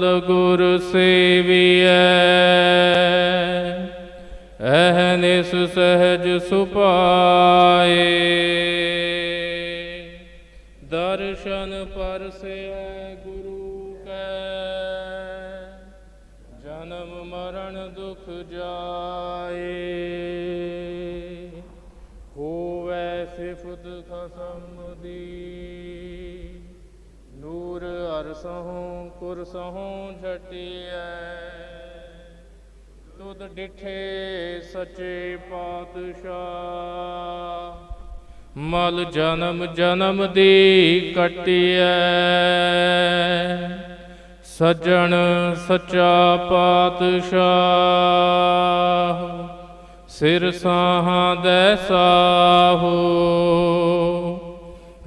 ਗੁਰ ਸੇਵੀਐ। ਅਹਨਿਸ ਸਹਜ ਸੁਪਾਏ ਦਰਸ਼ਨ ਪਰਸੈ ਗੁਰੂ ਕੈ। ਜਨਮ ਮਰਨ ਦੁਖ ਜਾਏ। ਹੋਵੈ ਸਿਫਤ ਖਸਮ ਦੀ। ਨੂਰ ਅਰਸਹੋਂ ਕੁਰਸਹੋਂ ਝਟਿਐ ਤੁਧ ਡਿਠੇ ਸੱਚੇ ਪਾਤਸ਼ਾਹ। ਮਲ ਜਨਮ ਜਨਮ ਦੀ ਕਟਿਐ। ਸੱਜਣ, ਸੱਚਾ ਪਾਤਸ਼ਾਹ। ਸਿਰ ਸਾਹਾਂ ਦੇ ਸਾਹੋ।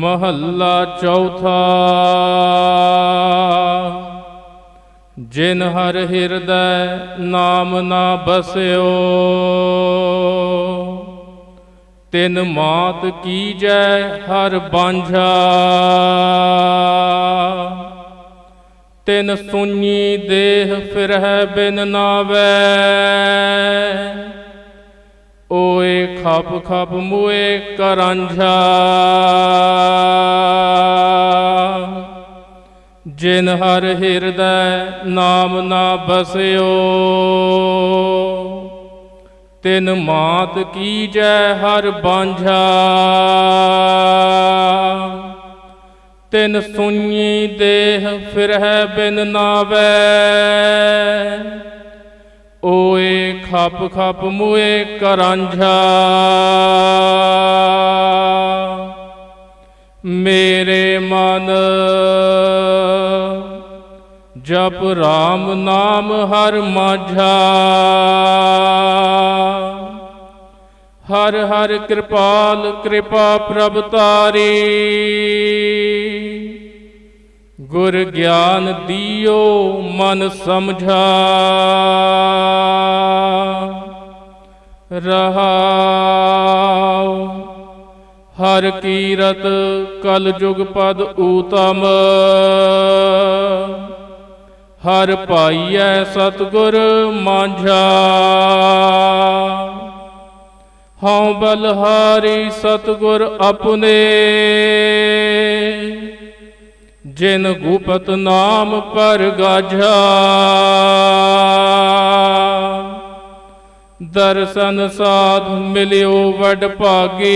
ਮਹੱਲਾ ਚੌਥਾ। ਜਿਨ ਹਰ ਹਿਰਦੈ ਨਾਮ ਨਾ ਬਸਿਓ, ਤਿਨ ਮਾਤ ਕੀਜੈ ਹਰ ਬਾਂਝਾ। ਤਿਨ ਸੁਣੀ ਦੇਹ ਫਿਰਹਿ ਬਿਨ ਨਾਵੈ, ਓਏ ਖਪ ਖਪ ਮੂਏ ਕਰਾਂਝਾ। ਜਿਨ ਹਰ ਹਿਰਦੈ ਨਾਮ ਨਾ ਬਸਿਓ। ਤਿਨ ਮਾਤ ਕੀ ਜੈ ਹਰ ਬਾਂਝਾ। ਤਿਨ ਸੁਣੀ ਦੇਹ ਫਿਰਹਿ ਬਿਨ ਨਾਵੈ। ਓਏ ਖਪ ਖਪ ਮੁਏ ਕਰਾਂਝਾ। ਮੇਰੇ ਮਨ। ਜਪ RAM ਨਾਮ ਹਰ ਮਾਝਾ। ਹਰ ਹਰ ਕਿਰਪਾਲ ਕਿਰਪਾ ਪ੍ਰਭ ਤਾਰੀ। ਗੁਰ ਗਿਆਨ ਦਿਓ ਮਨ ਸਮਝਾ। ਰਹਾਉ ਹਰ ਕੀਰਤ ਕਲ ਜੁਗ ਪਦ ਊਤਮ। ਹਰ ਪਾਈਐ ਸਤਗੁਰ ਮਾਂਝਾ। ਹਉ ਬਲਹਾਰੀ ਸਤਗੁਰ ਆਪਣੇ। ਜਿਨ ਗੁਪਤ ਨਾਮ ਪਰ ਗਾਝਾ। ਦਰਸ਼ਨ ਸਾਧ ਮਿਲਿਓ ਵਡ ਭਾਗੀ।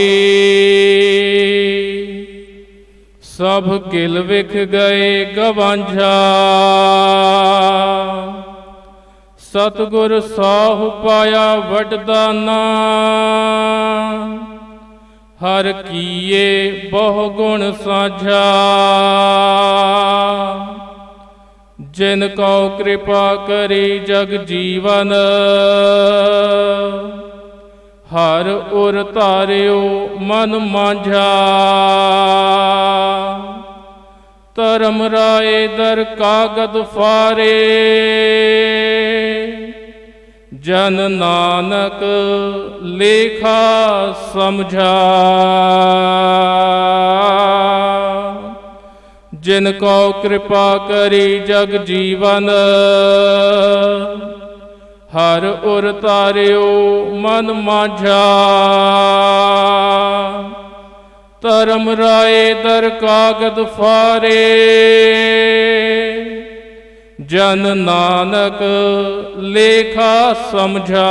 ਸਭ ਕਿਲ ਵਿਖ ਗਏ ਗਵਾਂਝਾ। ਸਤਗੁਰ ਸਾਹੁ ਪਾਇਆ ਵਡਦਾਨਾ ਹਰ ਕੀਏ ਬਹੁ ਗੁਣ ਸਾਝਾ। ਜਿਨ ਕਉ ਕਿਰਪਾ ਕਰੀ ਜਗ ਜੀਵਨ, ਹਰ ਉਰ ਧਾਰਿਓ ਮਨ ਮਾਂਝਾ। ਧਰਮ ਰਾਏ ਦਰ ਕਾਗਦ ਫਾਰੇ, ਜਨ ਨਾਨਕ ਲੇਖਾ ਸਮਝਾ। ਜਿਨ ਕੋ ਕਿਰਪਾ ਕਰੀ ਜਗ ਜੀਵਨ, ਹਰ ਉਰ ਤਾਰਿਓ ਮਨ ਮਾਝਾ। ਧਰਮ ਰਾਏ ਦਰ ਕਾਗਦ ਫਾਰੇ, ਜਨ ਨਾਨਕ ਲੇਖਾ ਸਮਝਾ।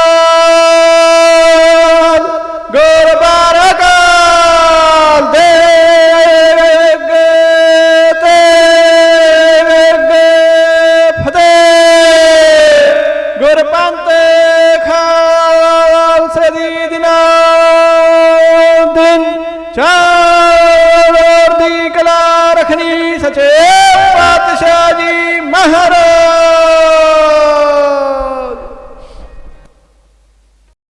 Lord.